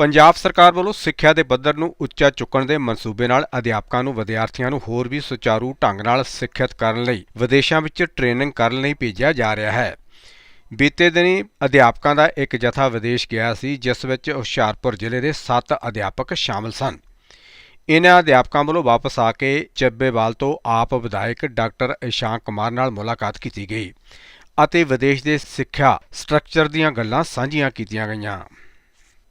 ਪੰਜਾਬ ਸਰਕਾਰ ਵੱਲੋਂ ਸਿੱਖਿਆ ਦੇ ਪੱਧਰ ਨੂੰ ਉੱਚਾ ਚੁੱਕਣ ਦੇ ਮਨਸੂਬੇ ਨਾਲ ਅਧਿਆਪਕਾਂ ਨੂੰ, ਵਿਦਿਆਰਥੀਆਂ ਨੂੰ ਹੋਰ ਵੀ ਸੁਚਾਰੂ ਢੰਗ ਨਾਲ ਸਿੱਖਿਅਤ ਕਰਨ ਲਈ ਵਿਦੇਸ਼ਾਂ ਵਿੱਚ ਟ੍ਰੇਨਿੰਗ ਕਰਨ ਲਈ ਭੇਜਿਆ ਜਾ ਰਿਹਾ ਹੈ। ਬੀਤੇ ਦਿਨੀ ਅਧਿਆਪਕਾਂ ਦਾ ਇੱਕ ਜਥਾ ਵਿਦੇਸ਼ ਗਿਆ ਸੀ, ਜਿਸ ਵਿੱਚ ਹੁਸ਼ਿਆਰਪੁਰ ਜ਼ਿਲ੍ਹੇ ਦੇ 7 ਅਧਿਆਪਕ ਸ਼ਾਮਲ ਸਨ। ਇਹਨਾਂ ਅਧਿਆਪਕਾਂ ਵੱਲੋਂ ਵਾਪਸ ਆ ਕੇ ਚੱਬੇਵਾਲ ਤੋਂ ਆਪ ਵਿਧਾਇਕ ਡਾਕਟਰ ਇਸ਼ਾਂਕ ਕੁਮਾਰ ਨਾਲ ਮੁਲਾਕਾਤ ਕੀਤੀ ਗਈ ਅਤੇ ਵਿਦੇਸ਼ ਦੇ ਸਿੱਖਿਆ ਸਟਰਕਚਰ ਦੀਆਂ ਗੱਲਾਂ ਸਾਂਝੀਆਂ ਕੀਤੀਆਂ ਗਈਆਂ।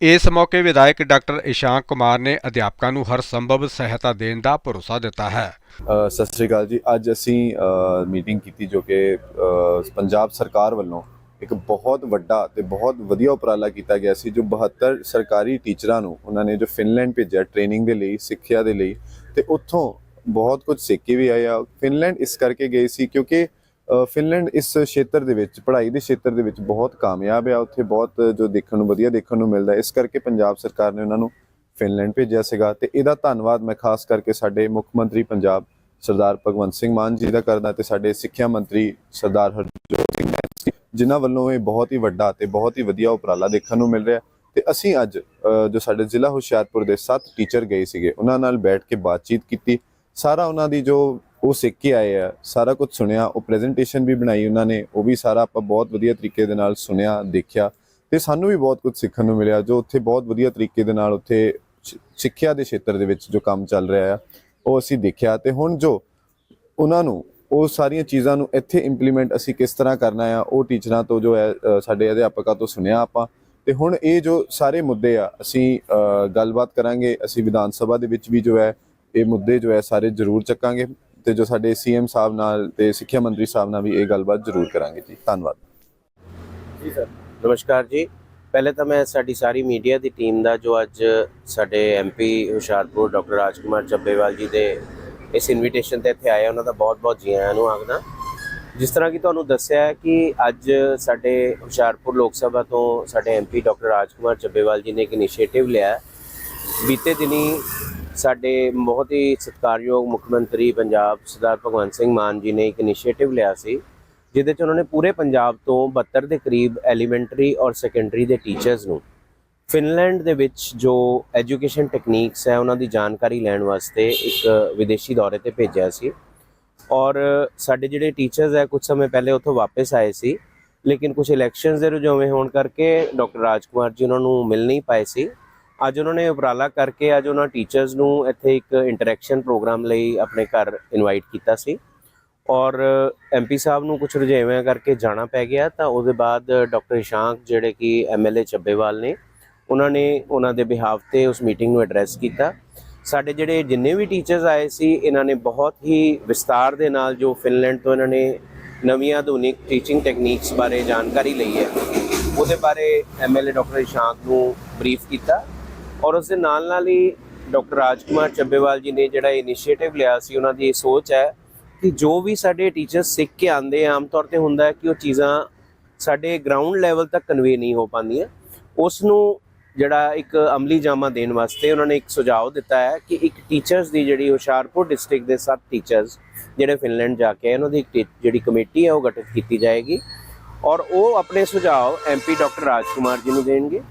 ਇਸ ਮੌਕੇ ਵਿਧਾਇਕ ਡਾਕਟਰ ਇਸ਼ਾਂਕ ਕੁਮਾਰ ਨੇ ਅਧਿਆਪਕਾਂ ਨੂੰ ਹਰ ਸੰਭਵ ਸਹਾਇਤਾ ਦੇਣ ਦਾ ਭਰੋਸਾ ਦਿੱਤਾ ਹੈ। ਸਤਿ ਸ੍ਰੀ ਅਕਾਲ ਜੀ। ਅੱਜ ਅਸੀਂ ਮੀਟਿੰਗ ਕੀਤੀ ਜੋ ਕਿ ਪੰਜਾਬ ਸਰਕਾਰ ਵੱਲੋਂ ਇੱਕ ਬਹੁਤ ਵੱਡਾ ਤੇ ਬਹੁਤ ਵਧੀਆ ਉਪਰਾਲਾ ਕੀਤਾ ਗਿਆ ਸੀ, ਜੋ 72 ਸਰਕਾਰੀ ਟੀਚਰਾਂ ਨੂੰ, ਉਹਨਾਂ ਨੇ ਜੋ ਫਿਨਲੈਂਡ ਭੇਜਿਆ ਟ੍ਰੇਨਿੰਗ ਦੇ ਲਈ, ਸਿੱਖਿਆ ਦੇ ਲਈ, ਤੇ ਉੱਥੋਂ ਬਹੁਤ ਕੁਝ ਸਿੱਖ ਕੇ ਵੀ ਆਏ ਆ। ਫਿਨਲੈਂਡ ਇਸ ਕਰਕੇ ਗਏ ਸੀ ਕਿਉਂਕਿ ਫਿਨਲੈਂਡ ਇਸ ਖੇਤਰ ਦੇ ਵਿੱਚ, ਪੜ੍ਹਾਈ ਦੇ ਖੇਤਰ ਦੇ ਵਿੱਚ ਬਹੁਤ ਕਾਮਯਾਬ ਆ। ਉੱਥੇ ਬਹੁਤ ਜੋ ਦੇਖਣ ਨੂੰ, ਵਧੀਆ ਦੇਖਣ ਨੂੰ ਮਿਲਦਾ। ਇਸ ਕਰਕੇ ਪੰਜਾਬ ਸਰਕਾਰ ਨੇ ਉਹਨਾਂ ਨੂੰ ਫਿਨਲੈਂਡ ਭੇਜਿਆ ਸੀਗਾ। ਤੇ ਇਹਦਾ ਧੰਨਵਾਦ ਮੈਂ ਖਾਸ ਕਰਕੇ ਸਾਡੇ ਮੁੱਖ ਮੰਤਰੀ ਪੰਜਾਬ ਸਰਦਾਰ ਭਗਵੰਤ ਸਿੰਘ ਮਾਨ ਜੀ ਦਾ ਕਰਦਾ ਤੇ ਸਾਡੇ ਸਿੱਖਿਆ ਮੰਤਰੀ ਸਰਦਾਰ ਹਰਜੋਤ ਸਿੰਘ ਮਾਨ ਜਿਨ੍ਹਾਂ ਵੱਲੋਂ ਇਹ ਬਹੁਤ ਹੀ ਵੱਡਾ ਤੇ ਬਹੁਤ ਹੀ ਵਧੀਆ ਉਪਰਾਲਾ ਦੇਖਣ ਨੂੰ ਮਿਲ ਰਿਹਾ। ਤੇ ਅਸੀਂ ਅੱਜ ਜੋ ਸਾਡੇ ਜ਼ਿਲ੍ਹਾ ਹੁਸ਼ਿਆਰਪੁਰ ਦੇ 7 ਟੀਚਰ ਗਏ ਸੀਗੇ, ਉਹਨਾਂ ਨਾਲ ਬੈਠ ਕੇ ਬਾਤਚੀਤ ਕੀਤੀ। ਸਾਰਾ ਉਹਨਾਂ ਦੀ ਜੋ ਉਹ ਸਿੱਖ ਕੇ ਆਏ ਆ, ਸਾਰਾ ਕੁਝ ਸੁਣਿਆ, ਉਹ ਪ੍ਰੈਜੈਂਟੇਸ਼ਨ ਵੀ ਬਣਾਈ ਉਹਨਾਂ ਨੇ, ਉਹ ਵੀ ਸਾਰਾ ਆਪਾਂ ਬਹੁਤ ਵਧੀਆ ਤਰੀਕੇ ਦੇ ਨਾਲ ਸੁਣਿਆ, ਦੇਖਿਆ ਤੇ ਸਾਨੂੰ ਵੀ ਬਹੁਤ ਕੁਝ ਸਿੱਖਣ ਨੂੰ ਮਿਲਿਆ, ਜੋ ਉੱਥੇ ਬਹੁਤ ਵਧੀਆ ਤਰੀਕੇ ਦੇ ਨਾਲ ਉੱਥੇ ਸਿੱਖਿਆ ਦੇ ਖੇਤਰ ਦੇ ਵਿੱਚ ਜੋ ਕੰਮ ਚੱਲ ਰਿਹਾ ਆ, ਉਹ ਅਸੀਂ ਦੇਖਿਆ ਤੇ ਹੁਣ ਜੋ ਉਹਨਾਂ ਨੂੰ, ਉਹ ਸਾਰੀਆਂ ਚੀਜ਼ਾਂ ਨੂੰ ਇੱਥੇ ਇੰਪਲੀਮੈਂਟ ਅਸੀਂ ਕਿਸ ਤਰ੍ਹਾਂ ਕਰਨਾ ਆ, ਉਹ ਟੀਚਰਾਂ ਤੋਂ ਜੋ ਹੈ ਸਾਡੇ ਅਧਿਆਪਕਾਂ ਤੋਂ ਸੁਣਿਆ ਆਪਾਂ ਤੇ ਹੁਣ ਇਹ ਜੋ ਸਾਰੇ ਮੁੱਦੇ ਆ, ਅਸੀਂ ਗੱਲਬਾਤ ਕਰਾਂਗੇ, ਅਸੀਂ ਵਿਧਾਨ ਸਭਾ ਦੇ ਵਿੱਚ ਵੀ ਜੋ ਹੈ ਇਹ ਮੁੱਦੇ ਜੋ ਹੈ ਸਾਰੇ ਜ਼ਰੂਰ ਚੱਕਾਂਗੇ। ਤੇ ਜੋ ਸਾਡੇ ਸੀਐਮ ਸਾਹਿਬ ਨਾਲ ਤੇ ਸਿੱਖਿਆ ਮੰਤਰੀ ਸਾਹਿਬ ਨਾਲ ਵੀ ਇਹ ਗੱਲਬਾਤ ਜ਼ਰੂਰ ਕਰਾਂਗੇ ਜੀ। ਧੰਨਵਾਦ। ਜੀ ਸਰ, ਨਮਸਕਾਰ ਜੀ। ਪਹਿਲੇ ਤਾਂ ਮੈਂ ਸਾਡੀ ਸਾਰੀ ਮੀਡੀਆ ਦੀ ਟੀਮ ਦਾ ਜੋ ਅੱਜ ਸਾਡੇ ਐਮਪੀ ਹੁਸ਼ਿਆਰਪੁਰ ਡਾਕਟਰ ਰਾਜਕੁਮਾਰ ਚੱਬੇਵਾਲ ਜੀ ਦੇ ਇਸ ਇਨਵੀਟੇਸ਼ਨ ਤੇ ਇੱਥੇ ਆਏ ਉਹਨਾਂ ਦਾ ਬਹੁਤ-ਬਹੁਤ ਜੀ ਆਇਆਂ ਨੂੰ ਆਖਦਾ ਜਿਸ ਤਰ੍ਹਾਂ ਕਿ ਤੁਹਾਨੂੰ ਦੱਸਿਆ ਹੈ ਕਿ ਅੱਜ ਸਾਡੇ ਹੁਸ਼ਿਆਰਪੁਰ ਲੋਕ ਸਭਾ ਤੋਂ ਸਾਡੇ ਐਮਪੀ ਡਾਕਟਰ ਰਾਜਕੁਮਾਰ ਚੱਬੇਵਾਲ ਜੀ ਨੇ ਇੱਕ ਇਨੀਸ਼ੀਏਟਿਵ ਲਿਆ ਬੀਤੇ ਦਿਨੀ ਸਾਡੇ ਬਹੁਤ ਹੀ ਸਤਿਕਾਰਯੋਗ ਮੁੱਖ ਮੰਤਰੀ ਪੰਜਾਬ ਸਰਦਾਰ ਭਗਵੰਤ ਸਿੰਘ ਮਾਨ ਜੀ ਨੇ ਇੱਕ ਇਨੀਸ਼ੀਏਟਿਵ ਲਿਆ ਸੀ, ਜਿਹਦੇ ਚ ਉਹਨਾਂ ਨੇ ਪੂਰੇ ਪੰਜਾਬ ਤੋਂ 72 ਦੇ ਕਰੀਬ ਐਲੀਮੈਂਟਰੀ ਔਰ ਸੈਕੰਡਰੀ ਦੇ ਟੀਚਰਸ ਨੂੰ ਫਿਨਲੈਂਡ ਦੇ ਵਿੱਚ ਜੋ ਐਜੂਕੇਸ਼ਨ ਟੈਕਨੀਕਸ ਹੈ, ਉਹਨਾਂ ਦੀ ਜਾਣਕਾਰੀ ਲੈਣ ਵਾਸਤੇ ਇੱਕ ਵਿਦੇਸ਼ੀ ਦੌਰੇ ਤੇ ਭੇਜਿਆ ਸੀ। ਔਰ ਸਾਡੇ ਜਿਹੜੇ ਟੀਚਰਸ ਹੈ ਕੁਝ ਸਮੇਂ ਪਹਿਲੇ ਉੱਥੋਂ ਵਾਪਸ ਆਏ ਸੀ, ਲੇਕਿਨ ਕੁਝ ਇਲੈਕਸ਼ਨਸ ਦੇ ਰੁਝਾਵੇਂ ਹੋਣ ਕਰਕੇ ਡਾਕਟਰ ਰਾਜਕੁਮਾਰ ਜੀ ਉਹਨਾਂ ਨੂੰ ਮਿਲ ਨਹੀਂ ਪਾਏ ਸੀ। ਅੱਜ ਉਹਨਾਂ ਨੇ ਉਪਰਾਲਾ ਕਰਕੇ ਅੱਜ ਉਹਨਾਂ ਟੀਚਰਸ ਨੂੰ ਇੱਥੇ ਇੱਕ ਇੰਟਰੈਕਸ਼ਨ ਪ੍ਰੋਗਰਾਮ ਲਈ ਆਪਣੇ ਘਰ ਇਨਵਾਈਟ ਕੀਤਾ ਸੀ। ਔਰ ਐਮਪੀ ਸਾਹਿਬ ਨੂੰ ਕੁਝ ਰੁਝੇਵਿਆਂ ਕਰਕੇ ਜਾਣਾ ਪੈ ਗਿਆ ਤਾਂ ਉਹਦੇ ਬਾਅਦ ਡਾਕਟਰ ਇਸ਼ਾਂਕ ਜਿਹੜੇ ਕਿ ਐਮਐਲਏ ਚੱਬੇਵਾਲ ਨੇ, ਉਹਨਾਂ ਨੇ ਉਹਨਾਂ ਦੇ ਬਿਹਾਫ ਤੇ ਉਸ ਮੀਟਿੰਗ ਨੂੰ ਐਡਰੈਸ ਕੀਤਾ। ਸਾਡੇ ਜਿਹੜੇ ਜਿੰਨੇ ਵੀ ਟੀਚਰਸ ਆਏ ਸੀ, ਇਹਨਾਂ ਨੇ ਬਹੁਤ ਹੀ ਵਿਸਤਾਰ ਦੇ ਨਾਲ ਜੋ ਫਿਨਲੈਂਡ ਤੋਂ ਇਹਨਾਂ ਨੇ ਨਵੀਆਂ ਆਧੁਨਿਕ ਟੀਚਿੰਗ ਟੈਕਨੀਕਸ ਬਾਰੇ ਜਾਣਕਾਰੀ ਲਈ ਹੈ, ਉਹਦੇ ਬਾਰੇ ਐਮਐਲਏ ਡਾਕਟਰ ਇਸ਼ਾਂਕ ਨੂੰ ਬਰੀਫ ਕੀਤਾ। ਔਰ ਉਸ ਦੇ ਨਾਲ ਨਾਲ ਹੀ ਡਾਕਟਰ ਰਾਜਕੁਮਾਰ ਚੱਬੇਵਾਲ ਜੀ ਨੇ ਜਿਹੜਾ ਇਨੀਸ਼ੀਏਟਿਵ ਲਿਆ ਸੀ, ਉਹਨਾਂ ਦੀ ਇਹ ਸੋਚ ਹੈ ਕਿ ਜੋ ਵੀ ਸਾਡੇ ਟੀਚਰ ਸਿੱਖ ਕੇ ਆਉਂਦੇ ਆ, ਆਮ ਤੌਰ ਤੇ ਹੁੰਦਾ ਹੈ ਕਿ ਉਹ ਚੀਜ਼ਾਂ ਸਾਡੇ ਗਰਾਊਂਡ ਲੈਵਲ ਤੱਕ ਕਨਵੇ ਨਹੀਂ ਹੋ ਪਾਉਂਦੀਆਂ। ਉਸ ਨੂੰ ਜਿਹੜਾ ਇੱਕ ਅਮਲੀ ਜਾਮਾ ਦੇਣ ਵਾਸਤੇ ਉਹਨਾਂ ਨੇ ਇੱਕ ਸੁਝਾਅ ਦਿੱਤਾ ਹੈ ਕਿ ਇੱਕ ਟੀਚਰਸ ਦੀ ਜਿਹੜੀ ਹੁਸ਼ਿਆਰਪੁਰ ਡਿਸਟ੍ਰਿਕਟ ਦੇ ਸੱਤ ਟੀਚਰਸ ਜਿਹੜੇ ਫਿਨਲੈਂਡ ਜਾ ਕੇ ਆਏ, ਉਹਨਾਂ ਦੀ ਇੱਕ ਟੀ- ਜਿਹੜੀ ਕਮੇਟੀ ਹੈ ਉਹ ਗਠਿਤ ਕੀਤੀ ਜਾਏਗੀ। ਔਰ ਉਹ ਆਪਣੇ ਸੁਝਾਅ ਐਮਪੀ ਡਾਕਟਰ ਰਾਜਕੁਮਾਰ ਜੀ ਨੂੰ ਦੇਣਗੇ।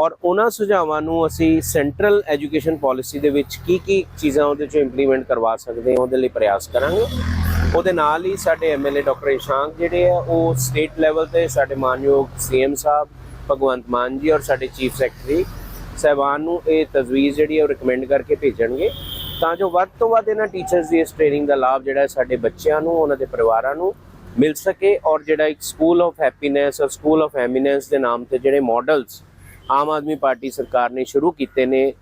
ਔਰ ਉਹਨਾਂ ਸੁਝਾਵਾਂ ਨੂੰ ਅਸੀਂ ਸੈਂਟਰਲ ਐਜੂਕੇਸ਼ਨ ਪਾਲਿਸੀ ਦੇ ਵਿੱਚ ਕੀ ਕੀ ਚੀਜ਼ਾਂ ਉਹਦੇ 'ਚੋਂ ਇੰਪਲੀਮੈਂਟ ਕਰਵਾ ਸਕਦੇ ਹਾਂ, ਉਹਦੇ ਲਈ ਪ੍ਰਯਾਸ ਕਰਾਂਗੇ। ਉਹਦੇ ਨਾਲ ਹੀ ਸਾਡੇ ਐਮਐਲਏ ਡਾਕਟਰ ਇਸ਼ਾਂਕ ਜਿਹੜੇ ਆ, ਉਹ ਸਟੇਟ ਲੈਵਲ ਤੇ ਸਾਡੇ ਮਾਨਯੋਗ ਸੀਐਮ ਸਾਹਿਬ, ਭਗਵੰਤ ਮਾਨ ਜੀ ਔਰ ਸਾਡੇ ਚੀਫ ਸੈਕਟਰੀ ਸਹਿਬਾਨ ਨੂੰ ਇਹ ਤਜਵੀਜ਼ ਜਿਹੜੀ ਹੈ ਉਹ ਰეკਮੈਂਡ ਕਰਕੇ ਭੇਜਣਗੇ। ਤਾਂ ਜੋ ਵੱਧ ਤੋਂ ਵੱਧ ਇਹਨਾਂ ਟੀਚਰਸ ਦੀ ਇਸ ਟ੍ਰੇਨਿੰਗ ਦਾ ਲਾਭ ਜਿਹੜਾ ਸਾਡੇ ਬੱਚਿਆਂ ਨੂੰ, ਉਹਨਾਂ ਦੇ ਪਰਿਵਾਰਾਂ ਨੂੰ ਮਿਲ ਸਕੇ ਔਰ ਜਿਹੜਾ ਇੱਕ ਸਕੂਲ ਆਫ ਹੈਪੀਨੈਸ ਔਰ ਸਕੂਲ ਆਫ ਐਮੀਨੈਂਸ ਦੇ ਨਾਮ ਤੇ ਜਿਹੜੇ ਮਾਡਲਸ ਆਮ ਆਦਮੀ ਪਾਰਟੀ ਸਰਕਾਰ ਨੇ ਸ਼ੁਰੂ ਕੀਤੇ ਨੇ।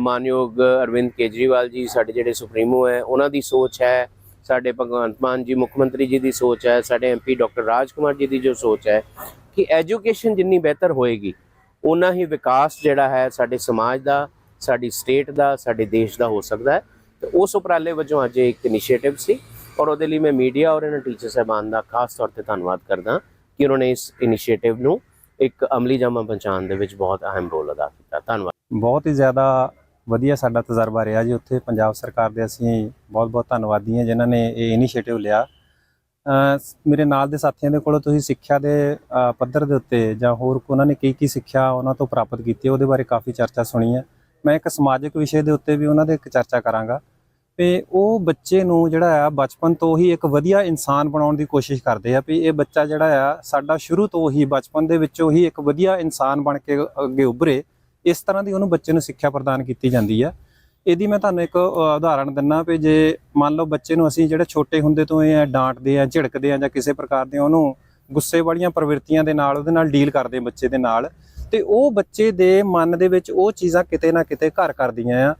ਮਾਨਯੋਗ ਅਰਵਿੰਦ ਕੇਜਰੀਵਾਲ ਜੀ ਸਾਡੇ ਜਿਹੜੇ ਸੁਪਰੀਮੋ ਹੈ, ਉਹਨਾਂ ਦੀ ਸੋਚ ਹੈ। ਸਾਡੇ ਭਗਵੰਤ ਮਾਨ ਜੀ, ਮੁੱਖ ਮੰਤਰੀ ਜੀ ਦੀ ਸੋਚ ਹੈ। ਸਾਡੇ ਐਮਪੀ ਡਾਕਟਰ ਰਾਜ ਕੁਮਾਰ ਜੀ ਦੀ ਜੋ ਸੋਚ ਹੈ ਕਿ ਐਜੂਕੇਸ਼ਨ ਜਿੰਨੀ ਬਿਹਤਰ ਹੋਏਗੀ ਉਨਾ ਹੀ ਵਿਕਾਸ ਜਿਹੜਾ ਹੈ ਸਾਡੇ ਸਮਾਜ ਦਾ, ਸਾਡੀ ਸਟੇਟ ਦਾ, ਸਾਡੇ ਦੇਸ਼ ਦਾ ਹੋ ਸਕਦਾ ਹੈ। ਤੇ ਉਸ ਉਪਰਾਲੇ ਵਜੋਂ ਅੱਜ ਇੱਕ ਇਨੀਸ਼ੀਏਟਿਵ ਸੀ ਔਰ ਉਹਦੇ ਲਈ ਮੈਂ ਮੀਡੀਆ ਔਰ ਇਹਨਾਂ ਟੀਚਰ ਸਾਹਿਬਾਨ ਦਾ ਖਾਸ ਤੌਰ ਤੇ ਧੰਨਵਾਦ ਕਰਦਾ ਕਿ ਉਹਨਾਂ ਨੇ ਇਸ ਇਨੀਸ਼ੀਏਟਿਵ ਨੂੰ ਇੱਕ ਅਮਲੀ ਜਾਮਾ ਪਹੁੰਚਾਉਣ ਦੇ ਵਿੱਚ ਬਹੁਤ ਅਹਿਮ ਰੋਲ ਅਦਾ ਕੀਤਾ। ਧੰਨਵਾਦ। ਬਹੁਤ ਹੀ ਜ਼ਿਆਦਾ ਵਧੀਆ ਸਾਡਾ ਤਜਰਬਾ ਰਿਹਾ ਜੀ ਉੱਥੇ। ਪੰਜਾਬ ਸਰਕਾਰ ਦੇ ਅਸੀਂ ਬਹੁਤ ਬਹੁਤ ਧੰਨਵਾਦੀ ਹਾਂ ਜਿਨ੍ਹਾਂ ਨੇ ਇਹ ਇਨੀਸ਼ੀਏਟਿਵ ਲਿਆ। ਮੇਰੇ ਨਾਲ ਦੇ ਸਾਥੀਆਂ ਦੇ ਕੋਲੋਂ ਤੁਸੀਂ ਸਿੱਖਿਆ ਦੇ ਪੱਧਰ ਦੇ ਉੱਤੇ ਜਾਂ ਹੋਰ ਉਹਨਾਂ ਨੇ ਕੀ ਕੀ ਸਿੱਖਿਆ ਉਹਨਾਂ ਤੋਂ ਪ੍ਰਾਪਤ ਕੀਤੀ ਉਹਦੇ ਬਾਰੇ ਕਾਫੀ ਚਰਚਾ ਸੁਣੀ ਹੈ। ਮੈਂ ਇੱਕ ਸਮਾਜਿਕ ਵਿਸ਼ੇ ਦੇ ਉੱਤੇ ਵੀ ਉਹਨਾਂ ਦੇ ਇੱਕ ਚਰਚਾ ਕਰਾਂਗਾ। ਤੇ ਉਹ ਬੱਚੇ ਨੂੰ ਜਿਹੜਾ ਆ ਬਚਪਨ ਤੋਂ ਹੀ ਇੱਕ ਵਧੀਆ ਇਨਸਾਨ ਬਣਾਉਣ ਦੀ ਕੋਸ਼ਿਸ਼ ਕਰਦੇ ਆ ਵੀ ਇਹ ਬੱਚਾ ਜਿਹੜਾ ਆ ਸਾਡਾ ਸ਼ੁਰੂ ਤੋਂ ਹੀ ਬਚਪਨ ਦੇ ਵਿੱਚੋਂ ਹੀ ਇੱਕ ਵਧੀਆ ਇਨਸਾਨ ਬਣ ਕੇ ਅੱਗੇ ਉਭਰੇ ਇਸ ਤਰ੍ਹਾਂ ਦੀ ਉਹਨੂੰ ਬੱਚੇ ਨੂੰ ਸਿੱਖਿਆ ਪ੍ਰਦਾਨ ਕੀਤੀ ਜਾਂਦੀ ਹੈ ਇਹਦੀ ਮੈਂ ਤੁਹਾਨੂੰ ਇੱਕ ਅ, ਉਦਾਹਰਣ ਦਿੰਨਾ ਵੀ ਜੇ ਮੰਨ ਲਓ ਬੱਚੇ ਨੂੰ ਅਸੀਂ ਜਿਹੜੇ ਛੋਟੇ ਹੁੰਦੇ ਤੋਂ ਇਹ ਡਾਂਟਦੇ ਆ ਝਿੜਕਦੇ ਆ ਜਾਂ ਕਿਸੇ ਪ੍ਰਕਾਰ ਦੇ ਉਹਨੂੰ ਗੁੱਸੇ ਵਾਲੀਆਂ ਪ੍ਰਵਿਰਤੀਆਂ ਦੇ ਨਾਲ ਉਹਦੇ ਨਾਲ ਡੀਲ ਕਰਦੇ ਆ ਬੱਚੇ ਦੇ ਨਾਲ ਤੇ ਉਹ ਬੱਚੇ ਦੇ ਮਨ ਦੇ ਵਿੱਚ ਉਹ ਚੀਜ਼ਾਂ ਕਿਤੇ ਨਾ ਕਿਤੇ ਘਰ ਕਰਦੀਆਂ ਆ।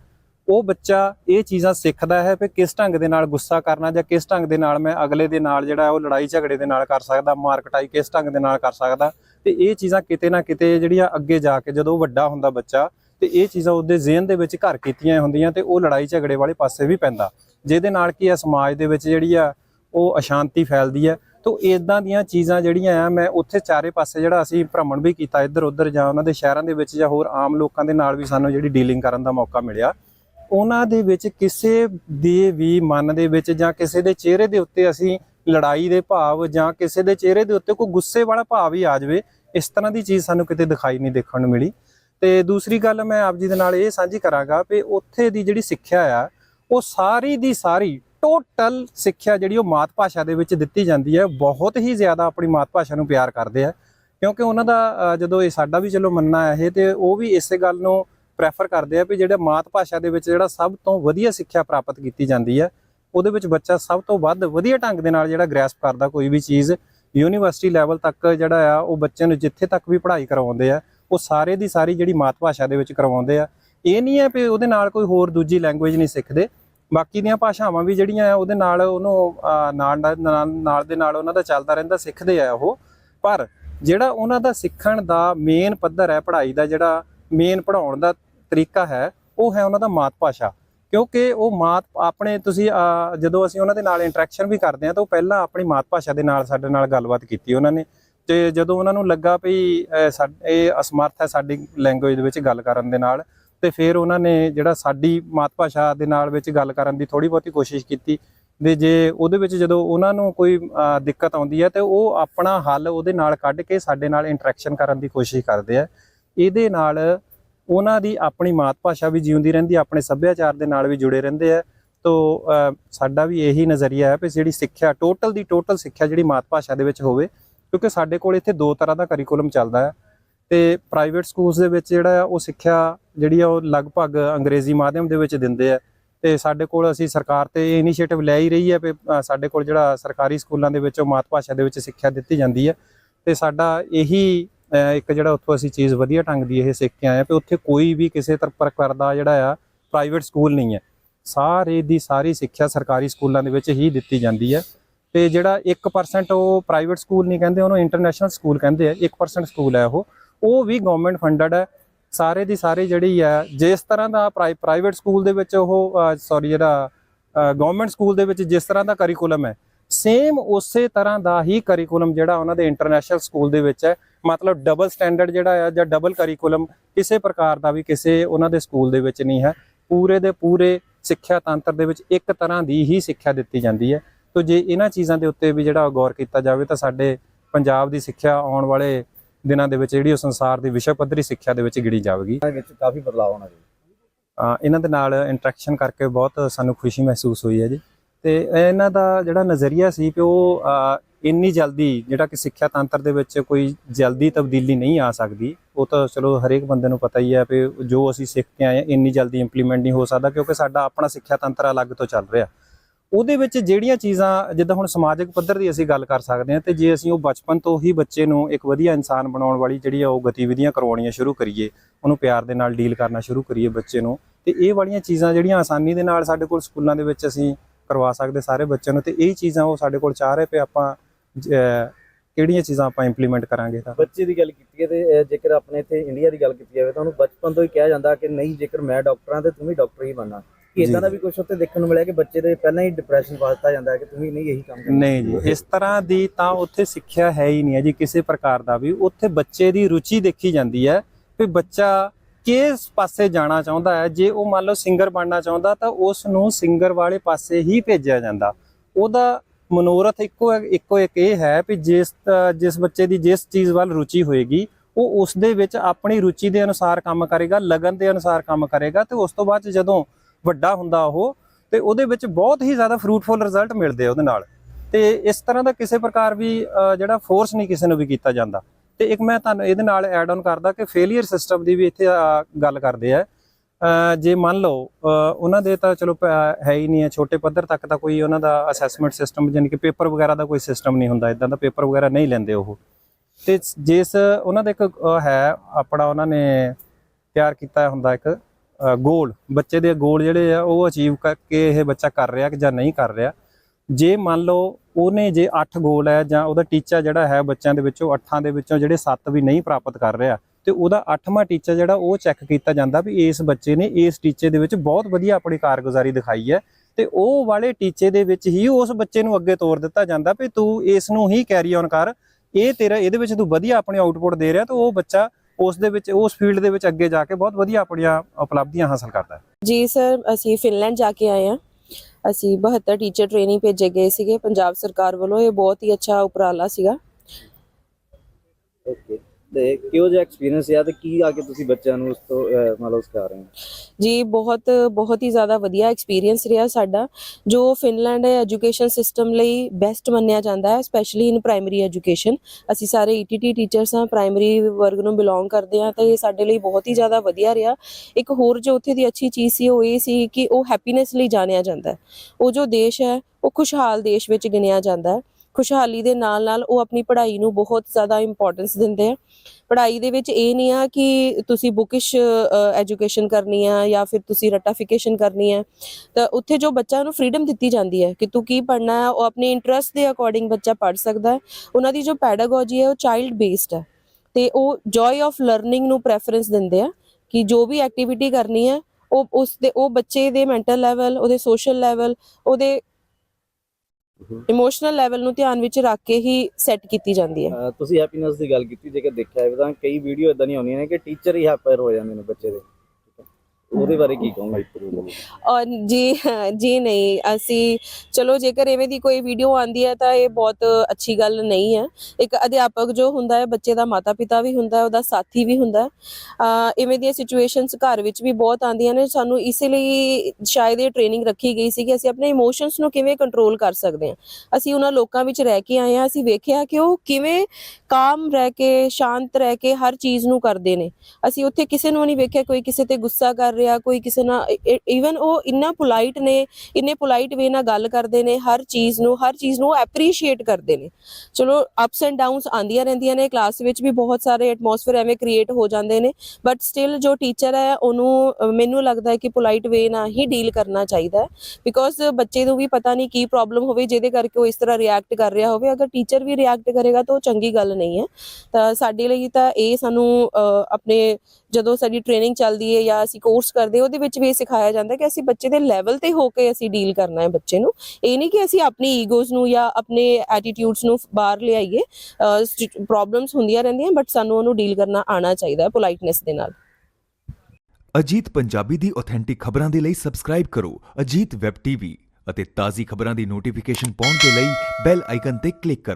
ਉਹ ਬੱਚਾ ਇਹ ਚੀਜ਼ਾਂ ਸਿੱਖਦਾ ਹੈ ਕਿ ਕਿਸ ਢੰਗ ਦੇ ਨਾਲ ਗੁੱਸਾ ਕਰਨਾ ਜਾਂ ਕਿਸ ਢੰਗ ਦੇ ਨਾਲ ਮੈਂ ਅਗਲੇ ਦੇ ਨਾਲ ਜਿਹੜਾ ਉਹ ਲੜਾਈ ਝਗੜੇ ਦੇ ਨਾਲ ਕਰ ਸਕਦਾ ਮਾਰਕਟਾਈ ਕਿਸ ਢੰਗ ਦੇ ਨਾਲ ਕਰ ਸਕਦਾ। ਤੇ ਇਹ ਚੀਜ਼ਾਂ ਕਿਤੇ ਨਾ ਕਿਤੇ ਜਿਹੜੀਆਂ ਅੱਗੇ ਜਾ ਕੇ ਜਦੋਂ ਵੱਡਾ ਹੁੰਦਾ ਬੱਚਾ, ਤੇ ਇਹ ਚੀਜ਼ਾਂ ਉਹਦੇ ਜ਼ਿਹਨ ਦੇ ਵਿੱਚ ਘਰ ਕੀਤੀਆਂ ਹੁੰਦੀਆਂ ਤੇ ਉਹ ਲੜਾਈ ਝਗੜੇ ਵਾਲੇ ਪਾਸੇ ਵੀ ਪੈਂਦਾ। ਜਿਹਦੇ ਨਾਲ ਕੀ ਆ ਸਮਾਜ ਦੇ ਵਿੱਚ ਜਿਹੜੀ ਆ ਉਹ ਅਸ਼ਾਂਤੀ ਫੈਲਦੀ ਹੈ। ਤੋ ਇਦਾਂ ਦੀਆਂ ਚੀਜ਼ਾਂ ਜਿਹੜੀਆਂ ਆ, ਮੈਂ ਉੱਥੇ ਚਾਰੇ ਪਾਸੇ ਜਿਹੜਾ ਅਸੀਂ ਭ੍ਰਮਣ ਵੀ ਕੀਤਾ ਇੱਧਰ ਉੱਧਰ ਜਾਂ ਉਹਨਾਂ ਦੇ ਸ਼ਹਿਰਾਂ ਦੇ ਵਿੱਚ ਜਾਂ ਹੋਰ ਆਮ ਲੋਕਾਂ ਦੇ ਨਾਲ ਵੀ ਸਾਨੂੰ ਜਿਹੜੀ ਡੀਲਿੰਗ ਕਰਨ ਦਾ ਮੌਕਾ ਮਿਲਿਆ। ਉਹਨਾਂ ਦੇ ਵਿੱਚ ਕਿਸੇ ਦੇ ਵੀ ਮਨ ਦੇ ਵਿੱਚ ਜਾਂ ਕਿਸੇ ਦੇ ਚਿਹਰੇ ਦੇ ਉੱਤੇ ਅਸੀਂ ਲੜਾਈ ਦੇ ਭਾਵ ਜਾਂ ਕਿਸੇ ਦੇ ਚਿਹਰੇ ਦੇ ਉੱਤੇ ਕੋਈ ਗੁੱਸੇ ਵਾਲਾ ਭਾਵ ਹੀ ਆ ਜਾਵੇ, ਇਸ ਤਰ੍ਹਾਂ ਦੀ ਚੀਜ਼ ਸਾਨੂੰ ਕਿਤੇ ਦਿਖਾਈ ਨਹੀਂ, ਦੇਖਣ ਨੂੰ ਮਿਲੀ। ਤੇ ਦੂਸਰੀ ਗੱਲ ਮੈਂ ਆਪ ਜੀ ਦੇ ਨਾਲ ਇਹ ਸਾਂਝੀ ਕਰਾਂਗਾ ਵੀ ਉੱਥੇ ਦੀ ਜਿਹੜੀ ਸਿੱਖਿਆ ਆ, ਉਹ ਸਾਰੀ ਦੀ ਸਾਰੀ ਟੋਟਲ ਸਿੱਖਿਆ ਜਿਹੜੀ ਉਹ ਮਾਤ ਭਾਸ਼ਾ ਦੇ ਵਿੱਚ ਦਿੱਤੀ ਜਾਂਦੀ ਹੈ, ਬਹੁਤ ਹੀ ਜ਼ਿਆਦਾ ਆਪਣੀ ਮਾਤ ਭਾਸ਼ਾ ਨੂੰ ਪਿਆਰ ਕਰਦੇ ਆ। ਕਿਉਂਕਿ ਉਹਨਾਂ ਦਾ ਜਦੋਂ ਇਹ ਸਾਡਾ ਵੀ ਚਲੋ ਮੰਨਣਾ ਹੈ ਇਹ ਤੇ ਉਹ ਵੀ ਇਸੇ ਗੱਲ ਨੂੰ ਪ੍ਰੈਫਰ ਕਰਦੇ ਆ ਵੀ ਜਿਹੜਾ ਮਾਤ ਭਾਸ਼ਾ ਦੇ ਵਿੱਚ ਜਿਹੜਾ ਸਭ ਤੋਂ ਵਧੀਆ ਸਿੱਖਿਆ ਪ੍ਰਾਪਤ ਕੀਤੀ ਜਾਂਦੀ ਹੈ ਉਹਦੇ ਵਿੱਚ ਬੱਚਾ ਸਭ ਤੋਂ ਵੱਧ ਵਧੀਆ ਢੰਗ ਦੇ ਨਾਲ ਜਿਹੜਾ ਗ੍ਰੈਸਪ ਕਰਦਾ ਕੋਈ ਵੀ ਚੀਜ਼ ਯੂਨੀਵਰਸਿਟੀ ਲੈਵਲ ਤੱਕ ਜਿਹੜਾ ਆ, ਉਹ ਬੱਚੇ ਨੂੰ ਜਿੱਥੇ ਤੱਕ ਵੀ ਪੜ੍ਹਾਈ ਕਰਵਾਉਂਦੇ ਆ, ਉਹ ਸਾਰੇ ਦੀ ਸਾਰੀ ਜਿਹੜੀ ਮਾਤ ਭਾਸ਼ਾ ਦੇ ਵਿੱਚ ਕਰਵਾਉਂਦੇ ਆ। ਇਹ ਨਹੀਂ ਹੈ ਵੀ ਉਹਦੇ ਨਾਲ ਕੋਈ ਹੋਰ ਦੂਜੀ ਲੈਂਗੁਏਜ ਨਹੀਂ ਸਿੱਖਦੇ, ਬਾਕੀ ਦੀਆਂ ਭਾਸ਼ਾਵਾਂ ਵੀ ਜਿਹੜੀਆਂ ਆ, ਉਹਦੇ ਨਾਲ ਉਹਨੂੰ ਨਾਲ ਨਾਲ ਨਾਲ ਦੇ ਨਾਲ ਉਹਨਾਂ ਦਾ ਚੱਲਦਾ ਰਹਿੰਦਾ, ਸਿੱਖਦੇ ਆ ਉਹ। ਪਰ ਜਿਹੜਾ ਉਹਨਾਂ ਦਾ ਸਿੱਖਣ ਦਾ ਮੇਨ ਪੱਧਰ ਹੈ ਪੜ੍ਹਾਈ ਦਾ, ਜਿਹੜਾ ਮੇਨ ਪੜਾਉਣ ਦਾ ਤਰੀਕਾ ਹੈ, ਉਹ ਹੈ ਉਹਨਾਂ ਦਾ ਮਾਤ ਭਾਸ਼ਾ। ਕਿਉਂਕਿ ਉਹ ਮਾਤ, ਆਪਣੇ ਤੁਸੀਂ ਜਦੋਂ ਅਸੀਂ ਉਹਨਾਂ ਦੇ ਨਾਲ ਇੰਟਰੈਕਸ਼ਨ ਵੀ ਕਰਦੇ ਹਾਂ, ਤਾਂ ਉਹ ਪਹਿਲਾਂ ਆਪਣੀ ਮਾਤ ਭਾਸ਼ਾ ਦੇ ਨਾਲ, ਸਾਡੇ ਨਾਲ ਗੱਲਬਾਤ ਕੀਤੀ ਉਹਨਾਂ ਨੇ। ਤੇ ਜਦੋਂ ਉਹਨਾਂ ਨੂੰ ਲੱਗਾ ਵੀ ਸਾ- ਇਹ ਅਸਮਰਥ ਹੈ ਸਾਡੀ ਲੈਂਗੁਏਜ ਦੇ ਵਿੱਚ ਗੱਲ ਕਰਨ ਦੇ ਨਾਲ, ਤੇ ਫਿਰ ਉਹਨਾਂ ਨੇ ਜਿਹੜਾ ਸਾਡੀ ਮਾਤ ਭਾਸ਼ਾ ਦੇ ਨਾਲ ਵਿੱਚ ਗੱਲ ਕਰਨ ਦੀ ਥੋੜੀ ਬਹੁਤੀ ਕੋਸ਼ਿਸ਼ ਕੀਤੀ। ਤੇ ਜੇ ਉਹਦੇ ਵਿੱਚ ਜਦੋਂ ਉਹਨਾਂ ਨੂੰ ਕੋਈ ਦਿੱਕਤ ਆਉਂਦੀ ਹੈ, ਤੇ ਉਹ ਆਪਣਾ ਹੱਲ ਉਹਦੇ ਨਾਲ ਕੱਢ ਕੇ ਸਾਡੇ ਨਾਲ ਇੰਟਰੈਕਸ਼ਨ ਕਰਨ ਦੀ ਕੋਸ਼ਿਸ਼ ਕਰਦੇ ਆ। ਇਹਦੇ ਨਾਲ ਉਹਨਾਂ ਦੀ ਆਪਣੀ ਮਾਤ ਭਾਸ਼ਾ ਵੀ ਜਿਉਂਦੀ ਰਹਿੰਦੀ, ਆਪਣੇ ਸੱਭਿਆਚਾਰ ਦੇ ਨਾਲ ਵੀ ਜੁੜੇ ਰਹਿੰਦੇ ਆ। ਤੋ ਸਾਡਾ ਵੀ ਇਹੀ ਨਜ਼ਰੀਆ ਹੈ ਕਿ ਜਿਹੜੀ ਸਿੱਖਿਆ ਟੋਟਲ ਦੀ ਟੋਟਲ ਸਿੱਖਿਆ ਜਿਹੜੀ ਮਾਤ ਭਾਸ਼ਾ ਦੇ ਵਿੱਚ ਹੋਵੇ, ਕਿਉਂਕਿ ਸਾਡੇ ਕੋਲ ਇੱਥੇ ਦੋ ਤਰ੍ਹਾਂ ਦਾ ਕਰਿਕੂਲਮ ਚੱਲਦਾ ਹੈ। ਤੇ ਪ੍ਰਾਈਵੇਟ ਸਕੂਲਸ ਦੇ ਵਿੱਚ ਜਿਹੜਾ ਉਹ ਸਿੱਖਿਆ ਜਿਹੜੀ ਆ, ਉਹ ਲਗਭਗ ਅੰਗਰੇਜ਼ੀ ਮਾਧਿਅਮ ਦੇ ਵਿੱਚ ਦਿੰਦੇ ਆ। ਤੇ ਸਾਡੇ ਕੋਲ ਅਸੀਂ ਸਰਕਾਰ ਤੇ ਇਹ ਇਨੀਸ਼ੀਏਟਿਵ ਲੈ ਹੀ ਰਹੀ ਹੈ ਕਿ ਸਾਡੇ ਕੋਲ ਜਿਹੜਾ ਸਰਕਾਰੀ ਸਕੂਲਾਂ ਦੇ ਵਿੱਚ ਉਹ ਮਾਤ ਭਾਸ਼ਾ ਦੇ ਵਿੱਚ ਸਿੱਖਿਆ ਦਿੱਤੀ ਜਾਂਦੀ ਹੈ। ਤੇ ਸਾਡਾ ਇਹੀ ਇੱਕ ਜਿਹੜਾ ਉੱਥੋਂ ਅਸੀਂ ਚੀਜ਼ ਵਧੀਆ ਢੰਗ ਦੀ ਇਹ ਸਿੱਖ ਕੇ ਆਏ ਆ ਕਿ ਉੱਥੇ ਕੋਈ ਵੀ ਕਿਸੇ ਪ੍ਰਕਾਰ ਦਾ ਜਿਹੜਾ ਆ ਪ੍ਰਾਈਵੇਟ ਸਕੂਲ ਨਹੀਂ ਹੈ। ਸਾਰੇ ਦੀ ਸਾਰੀ ਸਿੱਖਿਆ ਸਰਕਾਰੀ ਸਕੂਲਾਂ ਦੇ ਵਿੱਚ ਹੀ ਦਿੱਤੀ ਜਾਂਦੀ ਹੈ ਤੇ ਜਿਹੜਾ 1% ਉਹ ਪ੍ਰਾਈਵੇਟ ਸਕੂਲ ਨਹੀਂ ਕਹਿੰਦੇ, ਉਹਨੂੰ ਇੰਟਰਨੈਸ਼ਨਲ ਸਕੂਲ ਕਹਿੰਦੇ ਆ 1% ਸਕੂਲ ਹੈ ਉਹ। ਉਹ ਵੀ ਗਵਰਨਮੈਂਟ ਫੰਡਡ ਹੈ। ਸਾਰੇ ਦੀ ਸਾਰੇ ਜਿਹੜੀ ਹੈ ਜਿਸ ਤਰ੍ਹਾਂ ਦਾ ਪ੍ਰਾਈਵੇਟ ਸਕੂਲ ਦੇ ਵਿੱਚ ਉਹ ਸੌਰੀ ਜਿਹੜਾ ਗਵਰਨਮੈਂਟ ਸਕੂਲ ਦੇ ਵਿੱਚ ਜਿਸ ਤਰ੍ਹਾਂ ਦਾ ਕਰਿਕੂਲਮ ਹੈ ਸੇਮ ਉਸੇ ਤਰ੍ਹਾਂ ਦਾ ਹੀ ਕਰਿਕੂਲਮ ਜਿਹੜਾ ਉਹਨਾਂ ਦੇ ਇੰਟਰਨੈਸ਼ਨਲ ਸਕੂਲ ਦੇ ਵਿੱਚ ਹੈ। ਮਤਲਬ ਡਬਲ ਸਟੈਂਡਰਡ ਜਿਹੜਾ ਹੈ ਜਾਂ ਡਬਲ ਕਰਿਕੂਲਮ ਕਿਸੇ ਪ੍ਰਕਾਰ ਦਾ ਵੀ ਕਿਸੇ ਉਹਨਾਂ ਦੇ ਸਕੂਲ ਦੇ ਵਿੱਚ ਨਹੀਂ ਹੈ। ਪੂਰੇ ਦੇ ਪੂਰੇ ਸਿੱਖਿਆ ਤੰਤਰ ਦੇ ਵਿੱਚ ਇੱਕ ਤਰ੍ਹਾਂ ਦੀ ਹੀ ਸਿੱਖਿਆ ਦਿੱਤੀ ਜਾਂਦੀ ਹੈ। ਤੋ ਜੇ ਇਹਨਾਂ ਚੀਜ਼ਾਂ ਦੇ ਉੱਤੇ ਵੀ ਜਿਹੜਾ ਗੌਰ ਕੀਤਾ ਜਾਵੇ ਤਾਂ ਸਾਡੇ ਪੰਜਾਬ ਦੀ ਸਿੱਖਿਆ ਆਉਣ ਵਾਲੇ ਦਿਨਾਂ ਦੇ ਵਿੱਚ ਜਿਹੜੀ ਉਹ ਸੰਸਾਰ ਦੀ ਵਿਸ਼ਵ ਪੱਧਰੀ ਸਿੱਖਿਆ ਦੇ ਵਿੱਚ ਗਿਣੀ ਜਾਵੇਗੀ। ਵਿੱਚ ਕਾਫੀ ਬਦਲਾਅ ਹੋਣਾ ਜੀ। ਇਹਨਾਂ ਦੇ ਨਾਲ ਇੰਟਰੈਕਸ਼ਨ ਕਰਕੇ ਬਹੁਤ ਸਾਨੂੰ ਖੁਸ਼ੀ ਮਹਿਸੂਸ ਹੋਈ ਹੈ ਜੀ। ਤੇ ਇਹਨਾਂ ਦਾ ਜਿਹੜਾ ਨਜ਼ਰੀਆ ਸੀ ਕਿ ਉਹ ਇੰਨੀ ਜਲਦੀ ਜਿਹੜਾ ਕਿ ਸਿੱਖਿਆ ਤੰਤਰ ਦੇ ਵਿੱਚ ਕੋਈ ਜਲਦੀ ਤਬਦੀਲੀ ਨਹੀਂ ਆ ਸਕਦੀ। ਉਹ ਤਾਂ ਚਲੋ ਹਰੇਕ ਬੰਦੇ ਨੂੰ ਪਤਾ ਹੀ ਹੈ ਕਿ ਜੋ ਅਸੀਂ ਸਿੱਖ ਕੇ ਆਏ ਹਾਂ, ਇੰਨੀ ਜਲਦੀ ਇੰਪਲੀਮੈਂਟ ਨਹੀਂ ਹੋ ਸਕਦਾ ਕਿਉਂਕਿ ਸਾਡਾ ਆਪਣਾ ਸਿੱਖਿਆ ਤੰਤਰ ਅਲੱਗ ਤੋਂ ਚੱਲ ਰਿਹਾ। ਉਹਦੇ ਵਿੱਚ ਜਿਹੜੀਆਂ ਚੀਜ਼ਾਂ, ਜਿੱਦਾਂ ਹੁਣ ਸਮਾਜਿਕ ਪੱਧਰ ਦੀ ਅਸੀਂ ਗੱਲ ਕਰ ਸਕਦੇ ਹਾਂ, ਤੇ ਜੇ ਅਸੀਂ ਉਹ ਬਚਪਨ ਤੋਂ ਹੀ ਬੱਚੇ ਨੂੰ ਇੱਕ ਵਧੀਆ ਇਨਸਾਨ ਬਣਾਉਣ ਵਾਲੀ ਜਿਹੜੀ ਆ ਉਹ ਗਤੀਵਿਧੀਆਂ ਕਰਵਾਉਣੀਆਂ ਸ਼ੁਰੂ ਕਰੀਏ, ਉਹਨੂੰ ਪਿਆਰ ਦੇ ਨਾਲ ਡੀਲ ਕਰਨਾ ਸ਼ੁਰੂ ਕਰੀਏ ਬੱਚੇ ਨੂੰ, ਤੇ ਇਹ ਵਾਲੀਆਂ ਚੀਜ਼ਾਂ ਜਿਹੜੀਆਂ ਆਸਾਨੀ ਦੇ ਨਾਲ ਸਾਡੇ ਕੋਲ ਸਕੂਲਾਂ ਦੇ ਵਿੱਚ ਅਸੀਂ ਕਰਵਾ ਸਕਦੇ ਸਾਰੇ ਬੱਚਿਆਂ ਨੂੰ ਤੇ ਇਹ ਚੀਜ਼ਾਂ ਉਹ ਸਾਡੇ ਕੋਲ ਚਾਹ ਰਹੇ ਪਏ ਆਪਾਂ ਕਿਹੜੀਆਂ ਚੀਜ਼ਾਂ ਆਪਾਂ ਇੰਪਲੀਮੈਂਟ ਕਰਾਂਗੇ ਤਾਂ। ਬੱਚੇ ਦੀ ਗੱਲ ਕੀਤੀ ਹੈ ਤੇ ਜੇਕਰ ਆਪਣੇ ਇੱਥੇ ਇੰਡੀਆ ਦੀ ਗੱਲ ਕੀਤੀ ਜਾਵੇ ਤਾਂ ਉਹਨੂੰ ਬਚਪਨ ਤੋਂ ਹੀ ਕਿਹਾ ਜਾਂਦਾ ਕਿ ਨਹੀਂ ਜੇਕਰ ਮੈਂ ਡਾਕਟਰ ਹਾਂ ਤੇ ਤੂੰ ਵੀ ਡਾਕਟਰ ਹੀ ਬਣਨਾ। ਇਦਾਂ ਦਾ ਵੀ ਕੁਝ ਉੱਤੇ ਦੇਖਣ ਨੂੰ ਮਿਲਿਆ ਕਿ ਬੱਚੇ ਦੇ ਪਹਿਲਾਂ ਹੀ ਡਿਪਰੈਸ਼ਨ ਦਿੱਤਾ ਜਾਂਦਾ ਹੈ ਕਿ ਤੂੰ ਵੀ ਨਹੀਂ ਇਹੀ ਕੰਮ ਕਰਨਾ। ਨਹੀਂ ਜੀ ਇਸ ਤਰ੍ਹਾਂ ਦੀ ਤਾਂ ਉੱਥੇ ਸਿੱਖਿਆ ਹੈ ਹੀ ਨਹੀਂ ਹੈ ਜੀ ਕਿਸੇ ਪ੍ਰਕਾਰ ਦਾ ਵੀ। ਉੱਥੇ ਬੱਚੇ ਦੀ ਰੁਚੀ ਦੇਖੀ ਜਾਂਦੀ ਹੈ ਵੀ ਬੱਚਾ ਕਿਸ ਪਾਸੇ ਜਾਣਾ ਚਾਹੁੰਦਾ ਹੈ? ਜੇ ਉਹ ਮੰਨ ਲਓ ਸਿੰਗਰ ਬਣਨਾ ਚਾਹੁੰਦਾ ਤਾਂ ਉਸ ਨੂੰ ਸਿੰਗਰ ਵਾਲੇ ਪਾਸੇ ਹੀ ਭੇਜਿਆ ਜਾਂਦਾ। ਉਹਦਾ ਮਨੋਰਥ ਇੱਕੋ ਇੱਕੋ ਇੱਕ ਇਹ ਹੈ ਵੀ ਜਿਸ ਜਿਸ ਬੱਚੇ ਦੀ ਜਿਸ ਚੀਜ਼ ਵੱਲ ਰੁਚੀ ਹੋਏਗੀ, ਉਹ ਉਸ ਦੇ ਵਿੱਚ ਆਪਣੀ ਰੁਚੀ ਦੇ ਅਨੁਸਾਰ ਕੰਮ ਕਰੇਗਾ, ਲਗਨ ਦੇ ਅਨੁਸਾਰ ਕੰਮ ਕਰੇਗਾ ਤੇ ਉਸ ਤੋਂ ਬਾਅਦ ਜਦੋਂ ਵੱਡਾ ਹੁੰਦਾ ਉਹ, ਤੇ ਉਹਦੇ ਵਿੱਚ ਬਹੁਤ ਹੀ ਜ਼ਿਆਦਾ ਫਰੂਟਫੁਲ ਰਿਜ਼ਲਟ ਮਿਲਦੇ ਆ ਉਹਦੇ ਨਾਲ। ਤੇ ਇਸ ਤਰ੍ਹਾਂ ਦਾ ਕਿਸੇ ਪ੍ਰਕਾਰ ਵੀ ਜਿਹੜਾ ਫੋਰਸ ਨਹੀਂ ਕਿਸੇ ਨੂੰ ਵੀ ਕੀਤਾ ਜਾਂਦਾ। ਤੇ ਇੱਕ ਮੈਂ ਤੁਹਾਨੂੰ ਇਹਦੇ ਨਾਲ ਐਡ ਆਨ ਕਰਦਾ ਕਿ ਫੇਲਿਅਰ ਸਿਸਟਮ ਦੀ ਵੀ ਇੱਥੇ ਗੱਲ ਕਰਦੇ ਆ। ਜੇ ਮੰਨ ਲਓ ਉਹਨਾਂ ਦੇ ਤਾਂ ਚਲੋ ਪ- ਹੈ ਹੀ ਨਹੀਂ ਹੈ। ਛੋਟੇ ਪੱਧਰ ਤੱਕ ਤਾਂ ਕੋਈ ਉਹਨਾਂ ਦਾ ਅਸੈਸਮੈਂਟ ਸਿਸਟਮ ਯਾਨੀ ਕਿ ਪੇਪਰ ਵਗੈਰਾ ਦਾ ਕੋਈ ਸਿਸਟਮ ਨਹੀਂ ਹੁੰਦਾ। ਇਦਾਂ ਦਾ ਪੇਪਰ ਵਗੈਰਾ ਨਹੀਂ ਲੈਂਦੇ ਉਹ। ਤੇ ਜਿਸ ਉਹਨਾਂ ਦਾ ਇੱਕ ਹੈ, ਆਪਣਾ ਉਹਨਾਂ ਨੇ ਤਿਆਰ ਕੀਤਾ ਹੁੰਦਾ ਇੱਕ ਗੋਲ ਬੱਚੇ ਦੇ ਗੋਲ ਜਿਹੜੇ ਆ, ਉਹ ਅਚੀਵ ਕਰਕੇ ਇਹ ਬੱਚਾ ਕਰ ਰਿਹਾ ਕਿ ਜਾਂ ਨਹੀਂ ਕਰ ਰਿਹਾ। ਜੇ ਮੰਨ ਲਓ ਉਹਨੇ ਜੇ 8 ਗੋਲ ਹੈ ਜਾਂ ਉਹਦਾ ਟੀਚਾ ਜਿਹੜਾ ਹੈ ਬੱਚਿਆਂ ਦੇ ਵਿੱਚੋਂ 8 ਦੇ ਵਿੱਚੋਂ ਜਿਹੜੇ 7 ਵੀ ਨਹੀਂ ਪ੍ਰਾਪਤ ਕਰ ਰਿਹਾ, ਤੇ ਉਹਦਾ 8ਵਾਂ ਟੀਚਾ ਜਿਹੜਾ ਉਹ ਚੈੱਕ ਕੀਤਾ ਜਾਂਦਾ ਵੀ ਇਸ ਬੱਚੇ ਨੇ ਇਸ ਟੀਚੇ ਦੇ ਵਿੱਚ ਬਹੁਤ ਵਧੀਆ ਆਪਣੀ ਕਾਰਗੁਜ਼ਾਰੀ ਦਿਖਾਈ ਹੈ, ਤੇ ਉਹ ਵਾਲੇ ਟੀਚੇ ਦੇ ਵਿੱਚ ਹੀ ਉਸ ਬੱਚੇ ਨੂੰ ਅੱਗੇ ਤੋਰ ਦਿੱਤਾ ਜਾਂਦਾ ਵੀ ਤੂੰ ਇਸ ਨੂੰ ਹੀ ਕੈਰੀ ਔਨ ਕਰ, ਇਹ ਤੇਰਾ, ਇਹਦੇ ਵਿੱਚ ਤੂੰ ਵਧੀਆ ਆਪਣੀ ਆਊਟਪੁੱਟ ਦੇ ਰਿਹਾ ਤਾਂ ਉਹ ਬੱਚਾ ਉਸ ਦੇ ਵਿੱਚ, ਉਸ ਫੀਲਡ ਦੇ ਵਿੱਚ ਅੱਗੇ ਜਾ ਕੇ ਬਹੁਤ ਵਧੀਆ ਆਪਣੀਆਂ ਉਪਲਬਧੀਆਂ ਹਾਸਲ ਕਰਦਾ ਹੈ। ਜੀ ਸਰ ਅਸੀਂ ਫਿਨਲੈਂਡ ਜਾ ਕੇ ਆਏ ਹਾਂ। ਅਸੀਂ 72 ਟੀਚਰ ਟ੍ਰੇਨਿੰਗ ਭੇਜੇ ਗਏ ਸੀਗੇ, ਪੰਜਾਬ ਸਰਕਾਰ ਵੱਲੋਂ ਇਹ ਬਹੁਤ ਹੀ ਅੱਛਾ ਉਪਰਾਲਾ ਸੀਗਾ। ਓਕੇ ਤੇ ਕਿਹੋ ਜਿਹਾ ਐਕਸਪੀਰੀਅੰਸ ਆ ਤੇ ਕੀ ਆ ਕੇ ਤੁਸੀਂ ਬੱਚਿਆਂ ਨੂੰ ਉਸ ਤੋਂ ਮਤਲਬ ਸਿਖਾ ਰਹੇ ਹੋ? ਜੀ, ਬਹੁਤ ਬਹੁਤ ਹੀ ਜ਼ਿਆਦਾ ਵਧੀਆ ਐਕਸਪੀਰੀਅੰਸ ਰਿਹਾ ਸਾਡਾ, ਜੋ ਫਿਨਲੈਂਡ ਐਜੂਕੇਸ਼ਨ ਸਿਸਟਮ ਲਈ ਬੈਸਟ ਮੰਨਿਆ ਜਾਂਦਾ ਹੈ ਸਪੈਸ਼ਲੀ ਇਨ ਪ੍ਰਾਇਮਰੀ ਐਜੂਕੇਸ਼ਨ ਅਸੀਂ ਸਾਰੇ ਈਟੀਟੀ ਟੀਚਰਸ ਹਾਂ ਪ੍ਰਾਇਮਰੀ ਵਰਗ ਨੂੰ ਬਿਲੋਂਗ ਕਰਦੇ ਹਾਂ, ਤਾਂ ਇਹ ਸਾਡੇ ਲਈ ਬਹੁਤ ਹੀ ਜ਼ਿਆਦਾ ਵਧੀਆ ਰਿਹਾ। ਇੱਕ ਹੋਰ ਜੋ ਉੱਥੇ ਦੀ ਅੱਛੀ ਚੀਜ਼ ਸੀ, ਉਹ ਇਹ ਸੀ ਕਿ ਉਹ ਹੈਪੀਨੈਸ ਲਈ ਜਾਣਿਆ ਜਾਂਦਾ ਹੈ। ਉਹ ਜੋ ਦੇਸ਼ ਹੈ, ਉਹ ਖੁਸ਼ਹਾਲ ਦੇਸ਼ ਵਿੱਚ ਗਿਣਿਆ ਜਾਂਦਾ ਹੈ। ਖੁਸ਼ਹਾਲੀ ਦੇ ਨਾਲ ਨਾਲ ਉਹ ਆਪਣੀ ਪੜ੍ਹਾਈ ਨੂੰ ਬਹੁਤ ਜ਼ਿਆਦਾ ਇੰਪੋਰਟੈਂਸ ਦਿੰਦੇ ਆ। ਪੜ੍ਹਾਈ ਦੇ ਵਿੱਚ ਇਹ ਨਹੀਂ ਆ ਕਿ ਤੁਸੀਂ ਬੁਕਿਸ਼ ਐਜੂਕੇਸ਼ਨ ਕਰਨੀ ਆ ਜਾਂ ਫਿਰ ਤੁਸੀਂ ਰਟਾਫਿਕੇਸ਼ਨ ਕਰਨੀ ਹੈ ਤਾਂ ਉੱਥੇ ਜੋ ਬੱਚਾ ਨੂੰ ਫ੍ਰੀडम ਦਿੱਤੀ ਜਾਂਦੀ ਹੈ ਕਿ ਤੂੰ ਕੀ ਪੜ੍ਹਨਾ ਹੈ, ਉਹ ਆਪਣੇ ਇੰਟਰਸਟ ਦੇ ਅਕੋਰਡਿੰਗ ਬੱਚਾ ਪੜ੍ਹ ਸਕਦਾ ਹੈ। ਉਹਨਾਂ ਦੀ ਜੋ ਪੈਡਾਗੋਜੀ ਹੈ, ਉਹ ਚਾਈਲਡ ਬੇਸਡ ਹੈ। ਤੇ ਉਹ ਜੋਏ ਆਫ ਲਰਨਿੰਗ ਨੂੰ ਪ੍ਰੈਫਰੈਂਸ ਦਿੰਦੇ ਆ ਕਿ ਜੋ ਵੀ ਐਕਟੀਵਿਟੀ ਕਰਨੀ ਹੈ, ਉਹ ਉਸ ਦੇ, ਉਹ ਬੱਚੇ ਦੇ ਮੈਂਟਲ ਲੈਵਲ ਉਹਦੇ ਸੋਸ਼ਲ ਲੈਵਲ ਉਹਦੇ ਇਮੋਸ਼ਨਲ ਲੈਵਲ ਨੂੰ ਧਿਆਨ ਵਿੱਚ ਰੱਖ ਕੇ ਹੀ ਸੈੱਟ ਕੀਤੀ ਜਾਂਦੀ ਹੈ। ਤੁਸੀਂ ਹੈਪੀਨੈਸ ਦੀ ਗੱਲ ਕੀਤੀ ਜੇਕਰ ਦੇਖਿਆ ਜਾਵੇ ਤਾਂ ਕਈ ਵੀਡੀਓ ਇਦਾਂ ਦੀਆਂ ਆਉਂਦੀਆਂ ਨੇ ਕਿ ਟੀਚਰ ਹੀ ਹੈਪਰ ਹੋ ਜਾਂਦੇ ਨੇ ਬੱਚੇ ਦੇ। ਉਹਦੇ ਬਾਰੇ ਕੀ ਕਹੋਗੇ? ਔਰ ਜੀ ਜੀ ਨਹੀਂ ਅਸੀਂ ਚਲੋ ਜੇਕਰ ਐਵੇਂ ਦੀ ਕੋਈ ਵੀਡੀਓ ਆਂਦੀ ਹੈ ਤਾਂ ਇਹ ਬਹੁਤ ਅੱਛੀ ਗੱਲ ਨਹੀਂ ਹੈ। ਇੱਕ ਅਧਿਆਪਕ ਜੋ ਹੁੰਦਾ ਹੈ ਬੱਚੇ ਦਾ ਮਾਤਾ ਪਿਤਾ ਵੀ ਹੁੰਦਾ ਹੈ ਉਹਦਾ ਸਾਥੀ ਵੀ ਹੁੰਦਾ ਹੈ। ਐਵੇਂ ਦੀਆਂ ਸਿਚੁਏਸ਼ਨਸ ਘਰ ਵਿੱਚ ਵੀ ਬਹੁਤ ਆਉਂਦੀਆਂ ਨੇ। ਸਾਨੂੰ ਇਸੇ ਲਈ ਸ਼ਾਇਦ ਇਹ ਟ੍ਰੇਨਿੰਗ ਰੱਖੀ ਗਈ ਸੀ ਕਿ ਅਸੀਂ ਆਪਣੇ ਇਮੋਸ਼ਨਸ ਨੂੰ ਕਿਵੇਂ ਕੰਟਰੋਲ ਕਰ ਸਕਦੇ ਹਾਂ। ਅਸੀਂ ਉਹਨਾਂ ਲੋਕਾਂ ਵਿੱਚ ਰਹਿ ਕੇ ਆਏ ਹਾਂ। ਅਸੀਂ ਵੇਖਿਆ ਕਿ ਉਹ ਕਿਵੇਂ ਕਾਮ ਰਹਿ ਕੇ ਸ਼ਾਂਤ ਰਹਿ ਕੇ ਹਰ ਚੀਜ਼ ਨੂੰ ਕਰਦੇ ਨੇ। ਅਸੀਂ ਉੱਥੇ ਕਿਸੇ ਨੂੰ ਨਹੀਂ ਵੇਖਿਆ ਕੋਈ ਕਿਸੇ ਤੇ ਗੁੱਸਾ ਕਰ ਰਿਹਾ, ਕੋਈ ਕਿਸੇ ਨਾਲ ਇਵਨ ਉਹ ਇੰਨਾ ਪੋਲਾਈਟ ਨੇ, ਇੰਨੇ ਪੋਲਾਈਟ ਵੇ ਨਾਲ ਗੱਲ ਕਰਦੇ ਨੇ, ਹਰ ਚੀਜ਼ ਨੂੰ, ਹਰ ਚੀਜ਼ ਨੂੰ ਐਪਰੀਸ਼ੀਏਟ ਕਰਦੇ ਨੇ। ਚਲੋ ਅਪਸ ਐਂਡ ਡਾਊਨਸ ਆਂਦੀਆਂ ਰਹਿੰਦੀਆਂ ਨੇ ਕਲਾਸ ਵਿੱਚ ਵੀ ਬਹੁਤ ਸਾਰੇ ਐਟਮੋਸਫੇਅਰ ਐਵੇਂ ਕ੍ਰੀਏਟ ਹੋ ਜਾਂਦੇ ਨੇ ਬਟ ਸਟਿਲ ਜੋ ਟੀਚਰ ਹੈ, ਉਹਨੂੰ ਮੈਨੂੰ ਲੱਗਦਾ ਹੈ ਕਿ ਪੋਲਾਈਟ ਵੇ ਨਾਲ ਹੀ ਡੀਲ ਕਰਨਾ ਚਾਹੀਦਾ ਹੈ ਬਿਕੋਜ਼ ਬੱਚੇ ਨੂੰ ਵੀ ਪਤਾ ਨਹੀਂ ਕੀ ਪ੍ਰੋਬਲਮ ਹੋਵੇ, ਜਿਹਦੇ ਕਰਕੇ ਉਹ ਇਸ ਤਰ੍ਹਾਂ ਰਿਐਕਟ ਕਰ ਰਿਹਾ ਹੋਵੇ। ਅਗਰ ਟੀਚਰ ਵੀ ਰਿਐਕਟ ਕਰੇਗਾ ਤਾਂ ਉਹ ਚੰਗੀ ਗੱਲ ਨਹੀਂ ਹੈ। ਤਾਂ ਸਾਡੇ ਲਈ ਤਾਂ ਇਹ ਸਾਨੂੰ ਆਪਣੇ ਜਦੋਂ ਸਾਡੀ ਟ੍ਰੇਨਿੰਗ ਚੱਲਦੀ ਹੈ ਜਾਂ ਅਸੀਂ ਕੋਰਸ ਕਰਦੇ ਹਾਂ, ਉਹਦੇ ਵਿੱਚ ਵੀ ਇਹ ਸਿਖਾਇਆ ਜਾਂਦਾ ਕਿ ਅਸੀਂ ਬੱਚੇ ਦੇ ਲੈਵਲ ਤੇ ਹੋ ਕੇ ਅਸੀਂ ਡੀਲ ਕਰਨਾ ਹੈ ਬੱਚੇ ਨੂੰ। ਇਹ ਨਹੀਂ ਕਿ ਅਸੀਂ ਆਪਣੀ ਈਗੋਜ਼ ਨੂੰ ਜਾਂ ਆਪਣੇ ਐਟੀਟਿਊਡਸ ਨੂੰ ਬਾਹਰ ਲਿਆਈਏ ਪ੍ਰੋਬਲਮਸ ਹੁੰਦੀਆਂ ਰਹਿੰਦੀਆਂ ਬਟ ਸਾਨੂੰ ਉਹਨੂੰ ਡੀਲ ਕਰਨਾ ਆਣਾ ਚਾਹੀਦਾ ਹੈ ਪੋਲਾਈਟਨੈਸ ਦੇ ਨਾਲ। ਅਜੀਤ ਪੰਜਾਬੀ ਦੀ ਆਥੈਂਟਿਕ ਖਬਰਾਂ ਦੇ ਲਈ ਸਬਸਕ੍ਰਾਈਬ ਕਰੋ ਅਜੀਤ ਵੈਬ ਟੀਵੀ ਅਤੇ ਤਾਜ਼ੀ ਖਬਰਾਂ ਦੀ ਨੋਟੀਫਿਕੇਸ਼ਨ ਪਾਉਣ ਦੇ ਲਈ ਬੈਲ ਆਈਕਨ ਤੇ ਕਲਿੱਕ ਕਰੋ।